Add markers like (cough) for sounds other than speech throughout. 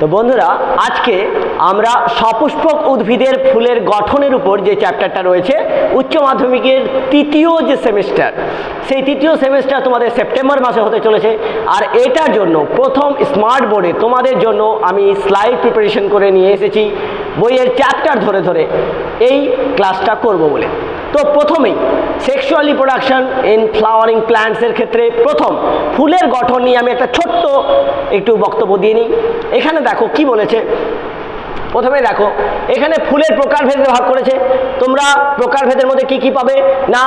তো বন্ধুরা, আজকে আমরা সপুষ্পক উদ্ভিদের ফুলের গঠনের উপর যে চ্যাপ্টারটা রয়েছে, উচ্চ মাধ্যমিকের তৃতীয় যে সেমিস্টার সেই তৃতীয় সেমিস্টার তোমাদের সেপ্টেম্বর মাসে হতে চলেছে। আর এটার জন্য প্রথম স্মার্ট বোর্ডে তোমাদের জন্য আমি স্লাইড প্রিপারেশন করে নিয়ে এসেছি, বইয়ের চ্যাপ্টার ধরে ধরে এই ক্লাসটা করব বলে। তো প্রথমেই সেক্সুয়াল রিপ্রোডাকশন ইন ফ্লাওয়ারিং প্ল্যান্টসের ক্ষেত্রে প্রথম ফুলের গঠন নিয়ে আমি একটা ছোট্ট একটু বক্তব্য দিয়ে নিই। এখানে দেখো, কি বলেছে? প্রথমে দেখো, এখানে ফুলের প্রকারভেদে ভাগ করেছে। তোমরা প্রকারভেদের মধ্যে কি কি পাবে? না,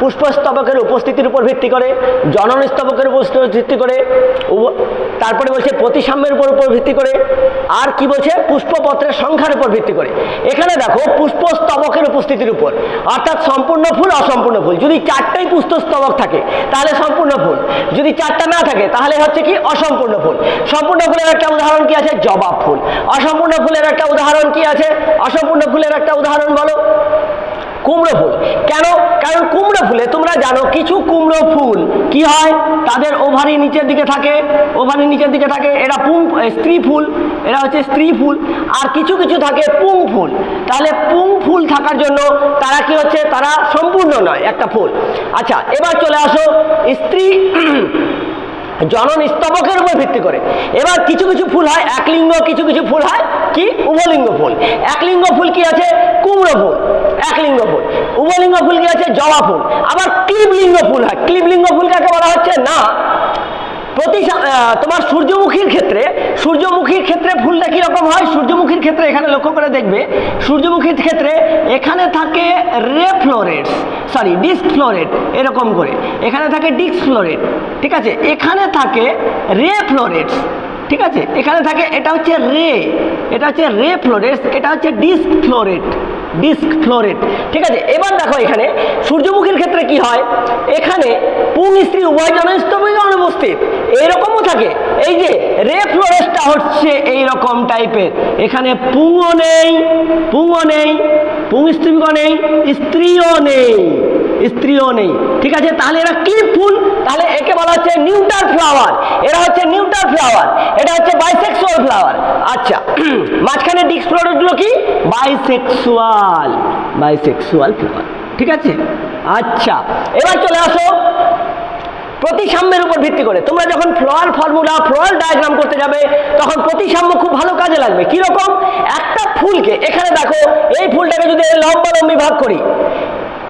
পুষ্পস্তবকের উপস্থিতির উপর ভিত্তি করে, জননস্তবকের উপর ভিত্তি করে তারপরে বলছে প্রতিসাম্যের উপর উপর ভিত্তি করে। আর কি বলছে? পুষ্পপত্রের সংখ্যার উপর ভিত্তি করে। এখানে দেখো, পুষ্পস্তবকের উপস্থিতির উপর। অর্থাৎ সম্পূর্ণ ফুল, অসম্পূর্ণ ফুল। যদি চারটাই পুষ্পস্তবক থাকে, তাহলে সম্পূর্ণ ফুল। যদি চারটা না থাকে, তাহলে হচ্ছে কি অসম্পূর্ণ ফুল। সম্পূর্ণ ফুলের একটা উদাহরণ কি আছে? জবা ফুল। অসম্পূর্ণ ফুলের একটা উদাহরণ কি আছে? অসম্পূর্ণ ফুলের একটা উদাহরণ বলো। কুমড়ো ফুল। কেন? কারণ কুমড়ো ফুলে তোমরা জানো কিছু কুমড়ো ফুল কি হয়? তাদের ওভারি নিচের দিকে থাকে, ওভারি নিচের দিকে থাকে, এরা পুং স্ত্রী ফুল, এরা হচ্ছে স্ত্রী ফুল, আর কিছু কিছু থাকে পুং ফুল। তাহলে পুং ফুল থাকার জন্য তারা কি হচ্ছে? তারা সম্পূর্ণ নয়, একটা ফুল। আচ্ছা এবার চলে আসো স্ত্রী (clears throat) জনন স্তবকের উপর ভিত্তি করে। এবার কিছু কিছু ফুল হয়, একলিঙ্গ, কিছু কিছু ফুল হয় কি? উভলিঙ্গ ফুল। একলিঙ্গ ফুল কি আছে? কুমড়ো ফুল। একলিঙ্গ ফুল। উভলিঙ্গ ফুল কি আছে? জবা ফুল। আবার ক্লিবলিঙ্গ ফুল হয়। ক্লিবলিঙ্গ ফুল কাকে বলা হচ্ছে? না। প্রতি তোমার সূর্যমুখীর ক্ষেত্রে সূর্যমুখীর ক্ষেত্রে ফুলটা কীরকম হয়? সূর্যমুখীর ক্ষেত্রে এখানে লক্ষ্য করে দেখবে, সূর্যমুখীর ক্ষেত্রে এখানে থাকে রে ফ্লোরেটস সরি ডিস্ক ফ্লোরেট এরকম করে। এখানে থাকে ডিস্ক ফ্লোরেট ঠিক আছে? এখানে থাকে রে ফ্লোরেটস ঠিক আছে? এখানে থাকে, এটা হচ্ছে রে, এটা হচ্ছে রে ফ্লোরেটস এটা হচ্ছে ডিস্ক ফ্লোরেট ডিস্ক ফ্লোরেট ঠিক আছে, এবার দেখো এখানে সূর্যমুখীর ক্ষেত্রে কি হয়? এখানে পুং স্ত্রী উভয় জনস্তবী অনুপস্থিত। এইরকমও থাকে। এই যে রে ফ্লোরেসটা হচ্ছে এই রকম টাইপের। এখানে পুংও নেই পুংও নেই, পুং স্ত্রীও নেই স্ত্রীও নেই। স্ত্রীও নেই। ঠিক আছে? তাহলে এরা কি ফুল? তাহলে একে বলা হচ্ছে নিউটার ফ্লাওয়ার। এরা হচ্ছে নিউটার ফ্লাওয়ার। এটা হচ্ছে বাইসেক্সুয়াল ফ্লাওয়ার আচ্ছা (clears throat) মাঝখানে ডিক্সপ্লোরেটগুলো কি? বাইসেক্সুয়াল বাইসেক্সুয়াল ফ্লাওয়ার ঠিক আছে? আচ্ছা এবার চলে আসো। প্রতিসাম্যের উপর ভিত্তি করে। তোমরা যখন ফ্লোয়ার ফর্মুলা ফ্লোয়ার ডায়াগ্রাম করতে যাবে, তখন প্রতিসাম্য খুব ভালো কাজে লাগবে। কীরকম? একটা ফুলকে, এখানে দেখো, এই ফুলটাকে যদি লম্বা লম্বি ভাগ করি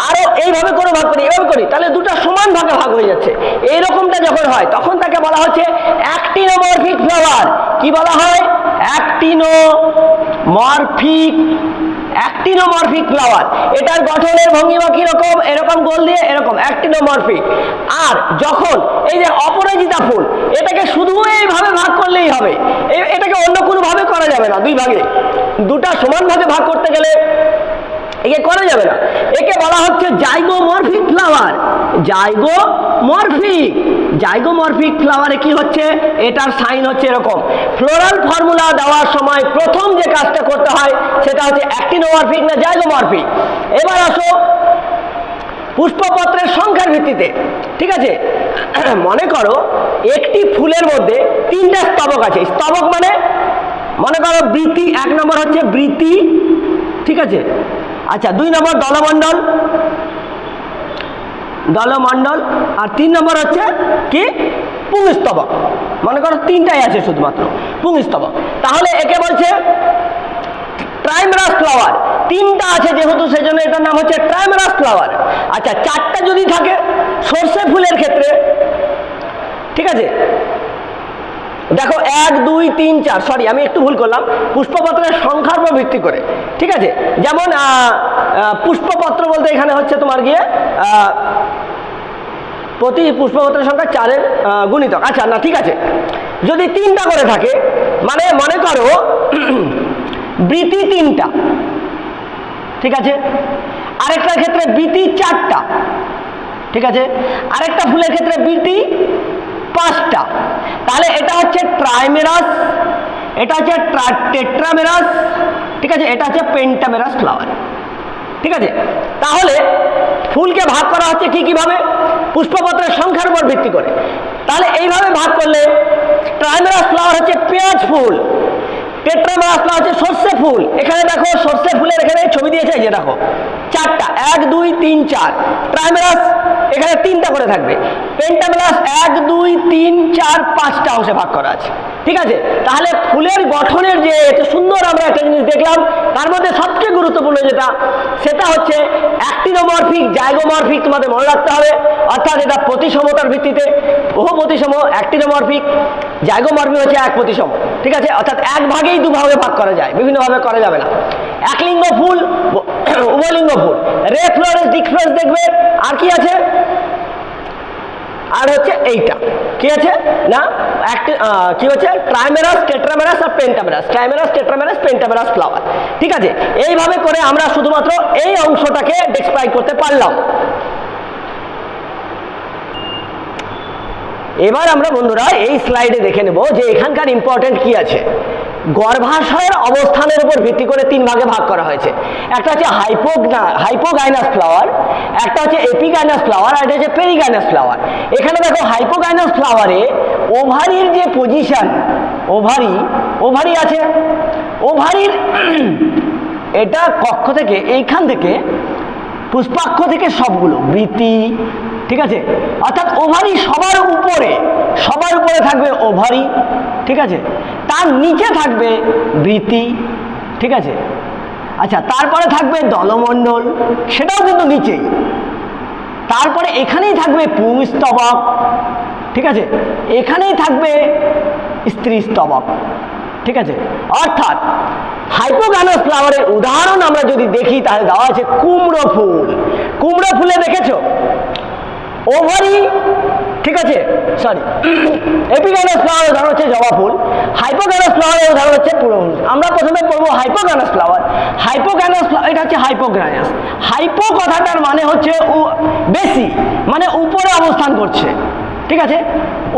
আরও এইভাবে করে ভাগ করি এভাবে করি, তাহলে দুটো সমান ভাগে ভাগ হয়ে যাচ্ছে। এইরকমটা যখন হয়, তখন তাকে বলা হচ্ছে অ্যাক্টিনোমরফিক ফ্লাওয়ার কি বলা হয়? অ্যাক্টিনোমরফিক অ্যাক্টিনোমরফিক ফ্লাওয়ার এটার গঠনের ভঙ্গিমা কীরকম? এরকম গোল দিয়ে এরকম, অ্যাক্টিনোমরফিক। আর যখন এই যে অপরাজিতা ফুল, এটাকে শুধু এইভাবে ভাগ করলেই হবে। এটাকে অন্য কোনো ভাবে করা যাবে না, দুই ভাগে। দুটা সমান ভাগে ভাগ করতে গেলে একে করা যাবে না। একে বলা হচ্ছে জাইগো জাইগোমরফিক ফ্লাওয়ার জাইগোমরফিক। জাইগোমরফিক ফ্লাওয়ারে কি হচ্ছে? এটার সাইন হচ্ছে এরকম। ফ্লোরাল ফর্মুলা দেওয়ার সময় প্রথম যে কাজটা করতে হয়, সেটা হচ্ছে অ্যাক্টিনোমরফিক না জাইগো জাইগোমরফিক? এবার আসো পুষ্পপত্রের সংখ্যার ভিত্তিতে। ঠিক আছে? (clears throat) মনে করো একটি ফুলের মধ্যে তিনটা স্তবক আছে। স্তবক মানে? মনে করো বৃতি এক নম্বর হচ্ছে বৃতি ঠিক আছে? আচ্ছা দুই নম্বর দলমণ্ডল। দলমণ্ডল, আর তিন নম্বর হচ্ছে কি? পুংস্তবক। মনে করো তিনটাই আছে শুধুমাত্র, পুংস্তবক। তাহলে একে বলছে ট্রাইমারাস ফ্লাওয়ার। তিনটা আছে যেহেতু, সেজন্য এটার নাম হচ্ছে ট্রাইমারাস ফ্লাওয়ার। আচ্ছা চারটা যদি থাকে, সর্ষে ফুলের ক্ষেত্রে, ঠিক আছে? দেখো এক দুই তিন চার সরি আমি একটু ভুল করলাম। পুষ্পপত্রের সংখ্যার উপর ভিত্তি করে ঠিক আছে? যেমন পুষ্পপত্র বলতে এখানে হচ্ছে তোমার গিয়ে প্রতি পুষ্পপত্রের সংখ্যা চারের আহ, গুণিতক। আচ্ছা না ঠিক আছে। যদি তিনটা করে থাকে মানে মনে করো (clears throat) বৃতি তিনটা ঠিক আছে? আরেকটার ক্ষেত্রে বৃতি চারটা ঠিক আছে? আরেকটা ফুলের ক্ষেত্রে বৃতি পাঁচটা তাহলে এটা হচ্ছে ট্রাইমেরাস এটা হচ্ছে টেট্রামেরাস ঠিক আছে? এটা হচ্ছে পেন্টামেরাস ফ্লাওয়ার ঠিক আছে? তাহলে ফুলকে ভাগ করা হচ্ছে কি কীভাবে? পুষ্পপত্রের সংখ্যার উপর ভিত্তি করে। তাহলে এইভাবে ভাগ করলে ট্রাইমেরাস ফ্লাওয়ার হচ্ছে পেঁয়াজ ফুল। টেট্রামারাস না হচ্ছে সর্ষে ফুল। এখানে দেখো, সর্ষে ফুলের এখানে ছবি দিয়েছে যে দেখো। চারটা, এক, দুই, তিন, চার। ট্রাইমেরাস এখানে তিনটা করে থাকবে। পেন্টামেলাস এক, দুই, তিন, চার, পাঁচটা অংশে ভাগ করা আছে। ঠিক আছে? তাহলে ফুলের গঠনের যে এটা সুন্দর দেখলাম, তার মধ্যে সবচেয়ে গুরুত্বপূর্ণ যেটা, সেটা হচ্ছে অ্যাক্টিনোমরফিক, জাইগোমরফিক তোমাদের মনে রাখতে হবে। অর্থাৎ এটা প্রতিসমতার ভিত্তিতে, বহু প্রতিসম অ্যাক্টিনোমরফিক জাইগোমরফিক হচ্ছে এক প্রতিসম, ঠিক আছে? অর্থাৎ এক ভাগেই দুভাগে ভাগ করা যায়, বিভিন্নভাবে করা যাবে না। একলিঙ্গ ফুল উভয়লিঙ্গ ফুল, রে ফ্লোরেস ডিক দেখবে, আর কি আছে? আর হচ্ছে এইটা। কি আছে? না? একটি কি হচ্ছে? ট্রাইমেরাস টেট্রামেরাস আর পেন্টামেরাস ট্রাইমেরাস টেট্রামেরাস পেন্টামেরাস ফ্লাওয়ার ঠিক আছে? এইভাবে করে আমরা শুধুমাত্র এই অংশটাকে ডেসক্রাইব করতে পারলাম। এবার আমরা বন্ধুরা এই স্লাইডে দেখে নেব যে এখানকার ইম্পর্টেন্ট কি আছে। গর্ভাশয়ের অবস্থানের উপর ভিত্তি করে তিন ভাগে ভাগ করা হয়েছে। একটা হচ্ছে হাইপোগনা হাইপোগাইনাস ফ্লাওয়ার একটা হচ্ছে এপিগাইনাস ফ্লাওয়ার আর একটা হচ্ছে পেরিগাইনাস ফ্লাওয়ার এখানে দেখো হাইপোগাইনাস ফ্লাওয়ারে ওভারির যে পজিশন ওভারি ওভারি আছে। ওভারির (clears throat) এটা কক্ষ থেকে, এইখান থেকে, পুষ্পাক্ষ থেকে সবগুলো বৃতি ঠিক আছে? অর্থাৎ ওভারি সবার উপরে সবার উপরে থাকবে ওভারি, ঠিক আছে? তার নিচে থাকবে বৃতি ঠিক আছে? আচ্ছা তারপরে থাকবে দলমণ্ডল, সেটাও কিন্তু নিচেই। তারপরে এখানেই থাকবে পুংস্তবক, ঠিক আছে? এখানেই থাকবে স্ত্রী স্তবক ঠিক আছে? অর্থাৎ হাইপোগানাস ফ্লাওয়ারের উদাহরণ আমরা যদি দেখি, তাহলে দেওয়া আছে কুমড়ো ফুল। কুমড়ো ফুলে দেখেছ? ওভারি, ঠিক আছে? সরি এপিগানাস ফ্লাওয়ার উদাহরণ হচ্ছে জবা ফুল। হাইপোগানাস ফ্লাওয়ারের উদাহরণ হচ্ছে পুরো আমরা প্রথমে পড়ব হাইপোগানাস ফ্লাওয়ার হাইপোগানাস এটা হচ্ছে হাইপোগ্রানাস হাইপো কথাটার মানে হচ্ছে বেশি মানে উপরে অবস্থান করছে। ঠিক আছে?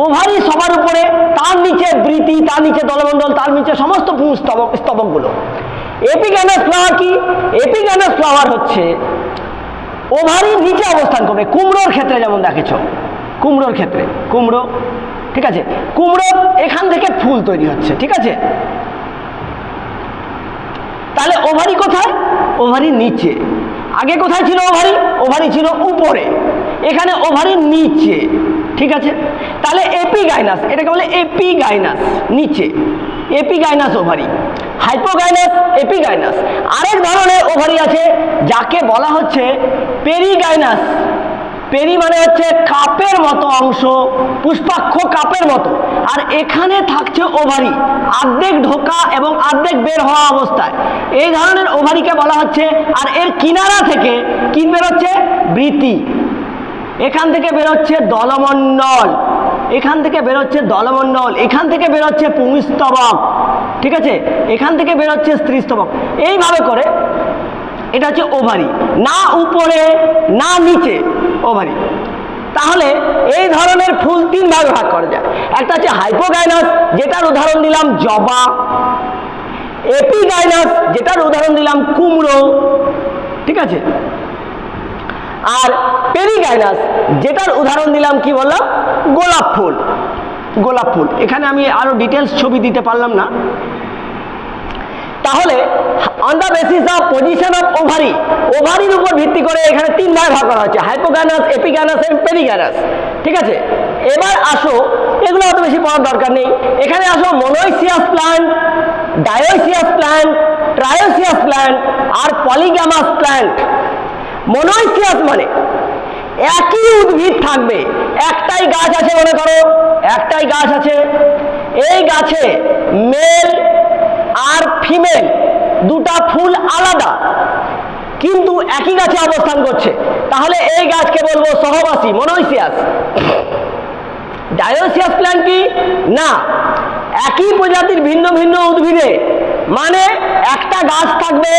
ওভারি সবার উপরে, তার নিচে বৃতি তার নিচে দলমণ্ডল তার নিচে সমস্ত পুরুষ স্তবক স্তবকগুলো। এপিগানাস ফ্লাওয়ার কি? এপিগানাস ফ্লাওয়ার হচ্ছে ওভারি নিচে অবস্থান করবে। কুমড়োর ক্ষেত্রে যেমন দেখেছ, কুমড়োর ক্ষেত্রে, কুমড়ো, ঠিক আছে? কুমড়ো এখান থেকে ফুল তৈরি হচ্ছে, ঠিক আছে? তাহলে ওভারি কোথায়? ওভারি নিচে। আগে কোথায় ছিল ওভারি? ওভারি ছিল উপরে। এখানে ওভারি নিচে, ঠিক আছে? তাহলে এপিগাইনাস, এটাকে বলে এপিগাইনাস, নিচে। এপিগাইনাস ওভারি। হাইপোগাইনাস এপিগাইনাস আরেক ধরনের ওভারি আছে, যাকে বলা হচ্ছে পেরিগাইনাস পেরি মানে হচ্ছে কাপের মতো অংশ, পুষ্পাক্ষ কাপের মতো। আর এখানে থাকছে ওভারি, আর্ধেক ঢোকা এবং আর্ধেক বের হওয়া অবস্থায়। এই ধরনের ওভারিকে বলা হচ্ছে, আর এর কিনারা থেকে কি বেরোচ্ছে? বৃতি এখান থেকে বেরোচ্ছে দলমণ্ডল এখান থেকে বেরোচ্ছে দলমণ্ডল এখান থেকে বেরোচ্ছে পুংস্তবক ঠিক আছে? এখান থেকে বেরোচ্ছে স্ত্রীস্তবক এইভাবে করে, এটা হচ্ছে ওভারি। না উপরে, না নিচে, ওভারি। তাহলে এই ধরনের ফুল তিন ভাগে ভাগ করা যায়। একটা হচ্ছে হাইপোগাইনাস যেটার উদাহরণ দিলাম জবা। এপিগাইনাস যেটার উদাহরণ দিলাম কুমড়ো। ঠিক আছে? আর পেরিগাইনাস যেটার উদাহরণ দিলাম কি বললাম? গোলাপ ফুল। গোলাপ ফুল। এখানে আমি আরও ডিটেলস ছবি দিতে পারলাম না। তাহলে on the basis of position of ovary ওভারির উপর ভিত্তি করে এখানে তিন ভাগে ভাগ করা হচ্ছে হাইপোগানাস এপিগানাস এবং পেরিগ্যানাস ঠিক আছে? এবার আসো, এগুলো অত বেশি পড়ার দরকার নেই। এখানে আসো monoecious plant dioecious plant trioecious plant আর পলিগ্যামাস প্ল্যান্ট মনোইসিয়াস মানে একই উদ্ভিদ থাকবে। একটাই গাছ আছে মনে করো, একটাই গাছ আছে। এই গাছে মেল আর ফিমেল দুটা ফুল আলাদা। কিন্তু একই গাছে অবস্থান করছে। তাহলে এই গাছকে বলব সহবাসী মনোইসিয়াস ডায়োসিয়াস প্ল্যান্ট কি? না। একই প্রজাতির ভিন্ন ভিন্ন উদ্ভিদে। মানে একটা গাছ থাকবে,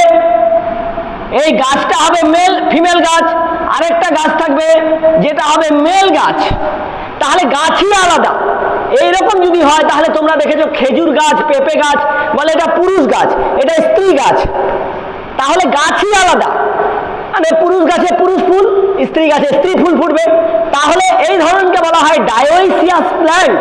এই গাছটা হবে মেল ফিমেল গাছ। আরেকটা গাছ থাকবে, যেটা হবে মেল গাছ। তাহলে গাছই আলাদা। এইরকম যদি হয়, তাহলে তোমরা দেখেছ খেজুর গাছ, পেঁপে গাছ, বলে এটা পুরুষ গাছ, এটা স্ত্রী গাছ। তাহলে গাছই আলাদা। মানে পুরুষ গাছে পুরুষ ফুল, স্ত্রী গাছে স্ত্রী ফুল ফুটবে। তাহলে এই ধরনকে বলা হয় ডায়োইসিয়াস প্ল্যান্ট।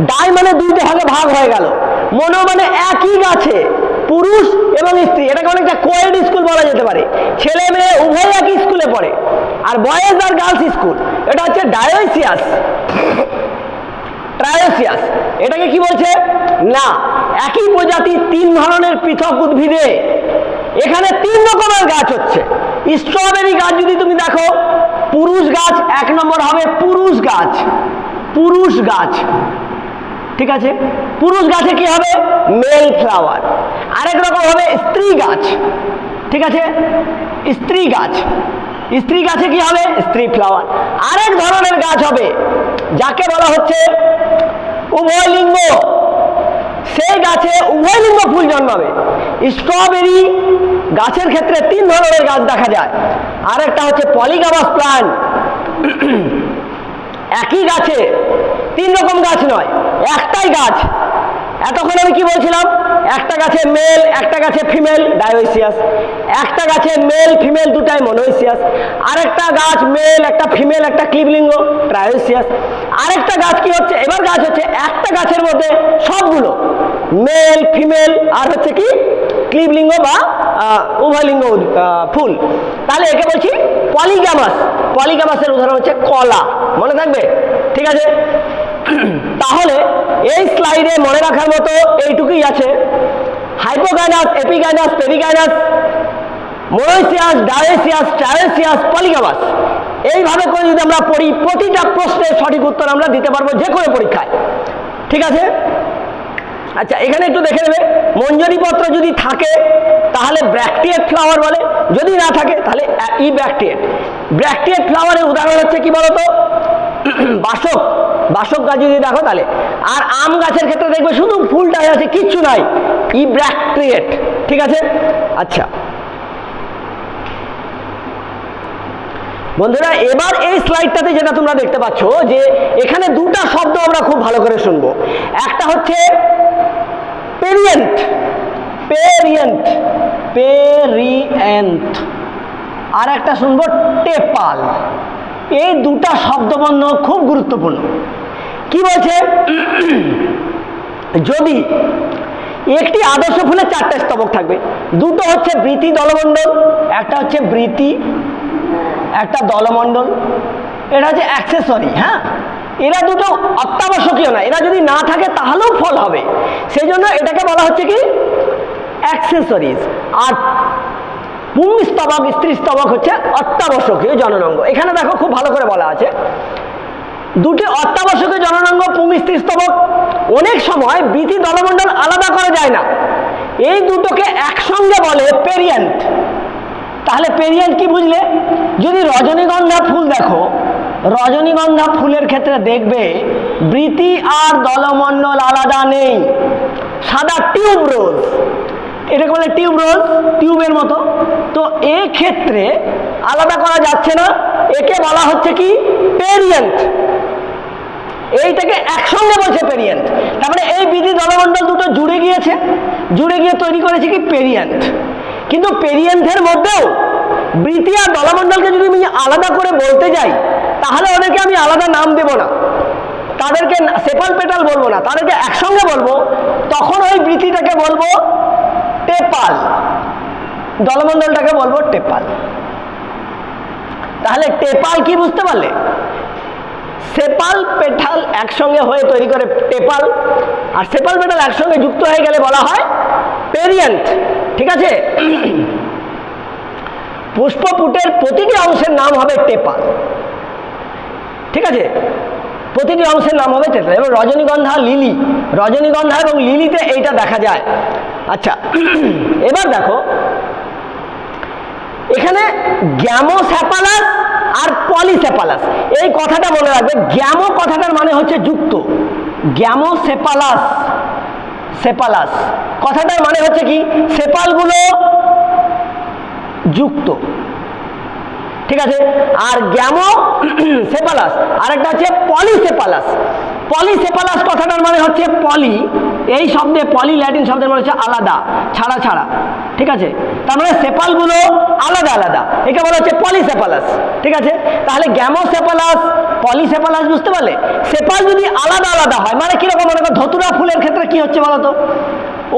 ডাই মানে দুইটা ভাগে ভাগ হয়ে গেল। মনো মানে একই গাছে। পুরুষ এবং স্ত্রী। এটাকে অনেকটা কোয়েড স্কুল বলা যেতে পারে। ছেলে মেয়ে উভয় একই স্কুলে পড়ে। আর বয়েজ আর গার্লস স্কুল এটা হচ্ছে ডায়োসিয়াস ট্রায়োসিয়াস এটাকে কি বলছে? না, একই প্রজাতির তিন ধরনের পৃথক উদ্ভিদে। এখানে তিন রকমের গাছ হচ্ছে। স্ট্রবেরি গাছ যদি তুমি দেখো, পুরুষ গাছ এক নম্বর হবে পুরুষ গাছ। পুরুষ গাছ। ঠিক আছে? পুরুষ গাছে কি হবে? মেল ফ্লাওয়ার আরেক রকম হবে স্ত্রী গাছ। ঠিক আছে? স্ত্রী গাছ। স্ত্রী গাছে কি হবে? স্ত্রী ফ্লাওয়ার আরেক ধরনের গাছ হবে, যাকে বলা হচ্ছে উভয় লিঙ্গ। সেই গাছে উভয় লিঙ্গ ফুল জন্মাবে। স্ট্রবেরি গাছের ক্ষেত্রে তিন ধরনের গাছ দেখা যায়। আরেকটা হচ্ছে পলিগামাস প্লান্ট (clears throat) একই গাছে তিন রকম গাছ নয়, একটাই গাছ। এতক্ষণ আমি কি বলছিলাম? একটা গাছে মেল একটা গাছে ফিমেল ডায়োসিয়াস একটা গাছে মেল ফিমেল দুটাই মনোইসিয়াস আরেকটা গাছ মেল একটা ফিমেল একটা ক্লিবলিঙ্গ ট্রায়োসিয়াস আরেকটা গাছ কি হচ্ছে? এবার গাছ হচ্ছে একটা গাছের মধ্যে সবগুলো মেল ফিমেল আর হচ্ছে কি? ক্লিবলিঙ্গ বা উভয়লিঙ্গ ফুল। তাহলে একে বলছি পলিগ্যামাস পলিগ্যামাসের উদাহরণ হচ্ছে কলা। মনে থাকবে? ঠিক আছে? তাহলে এই স্লাইডে মনে রাখার মতো এইটুকুই আছে। হাইপোগাইনাস এপিগাইনাস পেরিগাইনাস মোনোসিয়াস ডায়োসিয়াস ট্রায়োসিয়াস পলিগামাস এইভাবে করে যদি আমরা পড়ি, প্রতিটা প্রশ্নের সঠিক উত্তর আমরা দিতে পারব যে কোনো পরীক্ষায়। ঠিক আছে? আচ্ছা এখানে একটু দেখে নেবে। মঞ্জরি পত্র যদি থাকে, তাহলে ব্র্যাকটিয়েট ফ্লাওয়ার বলে। যদি না থাকে, তাহলে ই ব্র্যাকটিয়েট ব্র্যাকটিয়েট ফ্লাওয়ারের উদাহরণ হচ্ছে কি বলতো? বাসক। বাসক গাছ যদি দেখো তাহলে। আর আম গাছের ক্ষেত্রে দেখবে শুধু ফুলটাই আছে, কিচ্ছু নাই। ই ব্র্যাকটিয়েট ঠিক আছে? আচ্ছা। বন্ধুরা, এবার এই স্লাইডটাতে যেটা তোমরা দেখতে পাচ্ছ, যে এখানে দুটা শব্দ আমরা খুব ভালো করে শুনব। একটা হচ্ছে পেরিয়েন্ট। পেরিয়েন্ট। পেরিয়েন্ট। আর একটা শুনব টেপাল। এই দুটা শব্দবন্ধ খুব গুরুত্বপূর্ণ। কি বলছে? যদি একটি আদর্শ ফুলের চারটে স্তবক থাকবে, দুটো হচ্ছে বৃতি দলমণ্ডল, একটা হচ্ছে বৃতি, একটা দলমণ্ডল, এটা হচ্ছে অ্যাক্সেসরি হ্যাঁ? এরা দুটো অত্যাবশ্যকীয় না, এরা যদি না থাকে তাহলেও ফল হবে। সেই জন্য এটাকে বলা হচ্ছে কি? অ্যাক্সেসরিজ আর পুংস্তবক স্ত্রী স্তবক হচ্ছে অত্যাবশ্যকীয় জননাঙ্গ। এখানে দেখো খুব ভালো করে বলা আছে। দুটি অত্যাবশ্যকীয় জননাঙ্গ পুং স্ত্রী স্তবক অনেক সময় বৃতি দলমণ্ডল আলাদা করা যায় না। এই দুটোকে একসঙ্গে বলে পেরিয়েন্ট। তাহলে পেরিয়েন্ট কি বুঝলে? যদি রজনীগন্ধা ফুল দেখো, রজনীগন্ধা ফুলের ক্ষেত্রে দেখবে বৃতি আর দলমণ্ডল আলাদা নেই। সাদা টিউব রোজ। এটাকে বলে টিউব রোজ, টিউবের মতো। তো ক্ষেত্রে আলাদা করা যাচ্ছে না। একে বলা হচ্ছে কি? পেরিয়েন্ট। এইটাকে একসঙ্গে বলছে পেরিয়েন্ট। তার মানে এই বিধি দলমণ্ডল দুটো জুড়ে গিয়েছে। জুড়ে গিয়ে তৈরি করেছে কি পেরিয়েন্ট। কিন্তু পেরিয়েন্টের মধ্যেও বৃতি আর দলমণ্ডলকে যদি আমি আলাদা করে বলতে যাই, তাহলে ওদেরকে আমি আলাদা নাম দেব না। তাদেরকে সেপাল পেটাল বলব না, তাদেরকে একসঙ্গে বলব। তখন ওই বৃতিটাকে বলব টেপাল। দলমণ্ডলটাকে বলব টেপাল। তাহলে টেপাল কি বুঝতে পারলে? সেপাল পেঠাল একসঙ্গে হয়ে তৈরি করে পেপাল। আর সেপাল পেটাল একসঙ্গে যুক্ত হয়ে গেলে বলা হয় পেরিয়েন্ট। ঠিক আছে? পুষ্পপুটের প্রতিটি অংশের নাম হবে টেপাল। ঠিক আছে? প্রতিটি অংশের নাম হবে টেপাল। এবং রজনীগন্ধা, লিলি। রজনীগন্ধা এবং লিলিতে এইটা দেখা যায়। আচ্ছা এবার দেখো। এখানে গ্যামোস্যাপালাস আর পলিসেপালাস এই কথাটা মনে রাখবে, গ্যামো কথাটার মানে হচ্ছে যুক্ত। গ্যামোসেপালাস সেপালাস কথাটার মানে হচ্ছে কি? সেপালগুলো যুক্ত। ঠিক আছে? আর গ্যামো (clears throat) সেপালাস আরেকটা হচ্ছে পলিসেপালাস পলিসেপালাস কথাটার মানে হচ্ছে পলি এই শব্দে পলি ল্যাটিন শব্দের মানে হচ্ছে আলাদা, ছাড়া ছাড়া, ঠিক আছে? তার মানে সেপালগুলো আলাদা আলাদা। একে বলা হচ্ছে পলিসেপালাস ঠিক আছে? তাহলে গ্যামোসেপালাস পলিসেপালাস বুঝতে পারলে? সেপাল যদি আলাদা আলাদা হয় মানে কীরকম মনে করো ধতুরা ফুলের ক্ষেত্রে কি হচ্ছে বলো তো?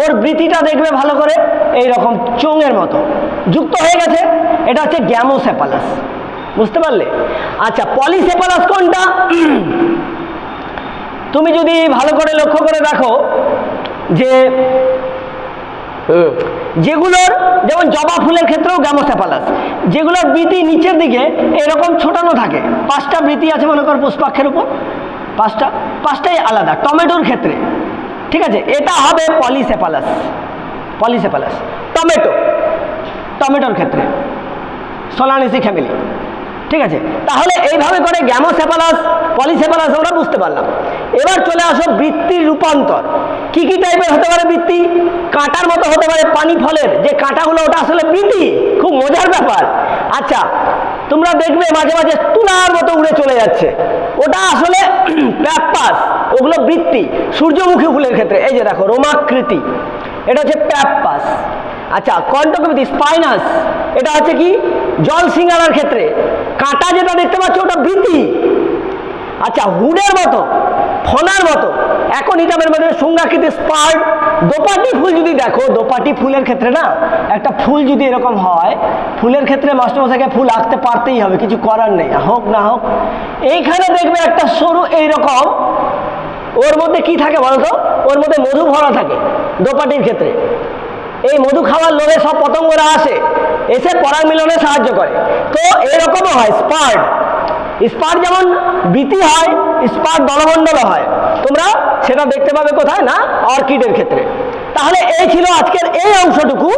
ওর বৃতিটা দেখবে ভালো করে এই রকম চোঙের মতো। যুক্ত হয়ে গেছে, এটা হচ্ছে গ্যামোসেপালাস বুঝতে পারলে? আচ্ছা পলিসেপালাস কোনটা? তুমি যদি ভালো করে লক্ষ্য করে দেখো যে যেগুলোর, যেমন জবা ফুলের ক্ষেত্রেও গ্যামোসেপালাস যেগুলোর বৃতি নিচের দিকে এরকম ছোটানো থাকে। পাঁচটা বৃতি আছে মনে কর পুষ্পাক্ষের উপর। পাঁচটা, পাঁচটাই আলাদা, টমেটোর ক্ষেত্রে। ঠিক আছে? এটা হবে পলিসেপালাস পলিসেপালাস টমেটো, টমেটোর ক্ষেত্রে। সোলানিসি ফ্যামিলি ঠিক আছে? তাহলে এইভাবে করে গ্যামোসেপালাস পলিসেপালাস আমরা বুঝতে পারলাম। এবার চলে আসো বৃত্তির রূপান্তর। কি কি টাইপের হতে পারে বৃত্তি? কাঁটার মতো হতে পারে পানি ফলের। যে কাঁটাগুলো, ওটা আসলে বৃত্তি। খুব মজার ব্যাপার। আচ্ছা তোমরা দেখবে মাঝে মাঝে তুলার মতো উড়ে চলে যাচ্ছে। ওটা আসলে (clears throat) প্যাপাস ওগুলো বৃত্তি। সূর্যমুখী ফুলের ক্ষেত্রে। এই যে দেখো, রোমাকৃতি। এটা হচ্ছে প্যাপাস আচ্ছা কণ্ঠকবিতি স্পাইনাস। এটা হচ্ছে কি? জল সিঙ্গারার ক্ষেত্রে। কাঁটা যেটা দেখতে পাচ্ছ, ওটা বৃত্তি আচ্ছা হুডের মতো ফনার মতো। এখন ইটামের মধ্যে সংজ্ঞাকৃতি স্পার্ট দোপাটি ফুল যদি দেখো, দোপাটি ফুলের ক্ষেত্রে না, একটা ফুল যদি এরকম হয়, ফুলের ক্ষেত্রে মাস্টারমশাইকে ফুল আঁকতে পারতেই হবে, কিছু করার নেই হোক, না হোক। এইখানে দেখবে একটা সরু এইরকম। ওর মধ্যে কি থাকে বলতো ওর মধ্যে মধু ভরা থাকে দোপাটির ক্ষেত্রে। এই মধু খাওয়ার লোভে সব পতঙ্গরা আসে। এসে পরাগ মিলনে সাহায্য করে। তো এরকমও হয় স্পার্ট স্পার্ট যেমন বৃতি হয় স্পার্ট দলমণ্ডল হয়। তোমরা সেটা দেখতে পাবে কোথায় না? অর্কিডের ক্ষেত্রে। তাহলে এই ছিল আজকের এই অংশটুকু,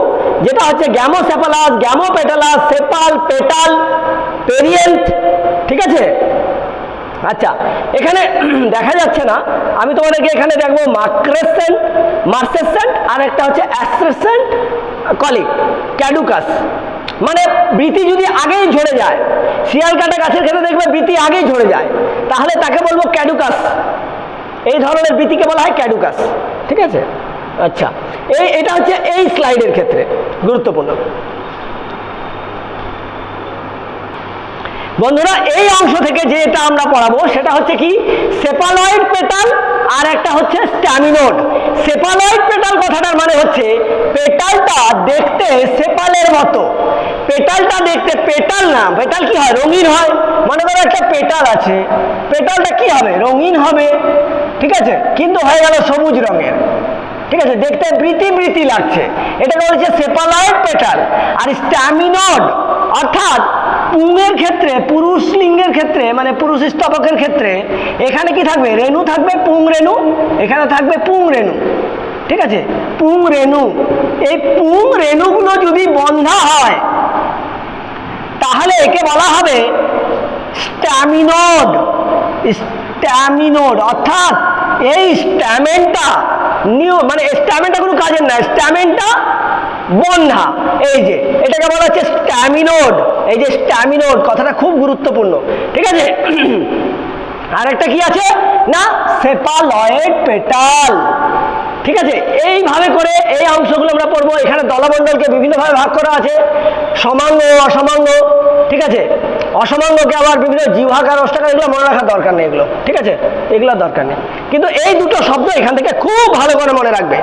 যেটা হচ্ছে গ্যামোসেপালাস গ্যামোপেটালাস, সেপাল, পেটাল, পেরিয়েন্ট, ঠিক আছে? আচ্ছা এখানে (clears throat) দেখা যাচ্ছে না, আমি তোমাদেরকে এখানে দেখব মাক্রেসেন্ট মার্সেসেন্ট, আর একটা হচ্ছে অ্যাস্ট্রেসেন্ট কলিক ক্যাডুকাস। মানে বৃতি যদি আগেই ঝরে যায় শিয়াল কাটা গাছের ক্ষেত্রে দেখবে বৃতি আগেই ঝরে যায়, তাহলে তাকে বলব ক্যাডুকাস। এই ধরনের বৃতিকে বলা হয় ক্যাডুকাস। ঠিক আছে? আচ্ছা। এই, এটা হচ্ছে এই স্লাইডের ক্ষেত্রে, গুরুত্বপূর্ণ। বন্ধুরা, এই অংশ থেকে যেটা আমরা পড়াবো, সেটা হচ্ছে কি? সেপালয়েড পেটাল আর একটা হচ্ছে স্ট্যামিনোড। সেপালয়েড পেটাল কথাটার মানে হচ্ছে পেটালটা দেখতে সেপালের মতো। পেটালটা দেখতে পেটাল না, পেটাল কি হয়? রঙিন হয়। মনে করো একটা পেটাল আছে। পেটালটা কি হবে? রঙিন হবে। ঠিক আছে? কিন্তু হয়ে গেল সবুজ রঙের। ঠিক আছে? দেখতে বৃতি বৃতি লাগছে। এটাকে বলছে সেপালয়েড পেটাল। আর স্ট্যামিনড, অর্থাৎ পুংয়ের ক্ষেত্রে, পুরুষ লিঙ্গের ক্ষেত্রে মানে পুরুষ স্তবকের ক্ষেত্রে, এখানে কি থাকবে? রেণু থাকবে, পুং রেণু। এখানে থাকবে পুং রেণু। ঠিক আছে? পুং রেণু। এই পুং রেণুগুলো যদি বন্ধা হয়, তাহলে একে বলা হবে স্ট্যামিনোড। স্ট্যামিনোড। অর্থাৎ এই স্ট্যামেনটা নিউ মানে স্ট্যামেনটা কোনো কাজের না স্ট্যামেনটা বন্ধা এই যে, এটাকে বলা হচ্ছে স্ট্যামিনোড। এই যে স্ট্যামিনোড, কথাটা খুব গুরুত্বপূর্ণ। ঠিক আছে? (clears throat) আর একটা কি আছে? না, সেপালয়েড পেটাল। ঠিক আছে? এইভাবে করে এই অংশগুলো আমরা পড়ব। এখানে দলমণ্ডলকে বিভিন্নভাবে ভাগ করা আছে। সমাঙ্গ অসমাঙ্গ। ঠিক আছে? অসমাঙ্গকে আবার বিভিন্ন জিহাকার অষ্টাকার, এগুলো মনে রাখার দরকার নেই এগুলো। ঠিক আছে? এগুলো দরকার নেই। কিন্তু এই দুটো শব্দ এখান থেকে খুব ভালো করে মনে রাখবে।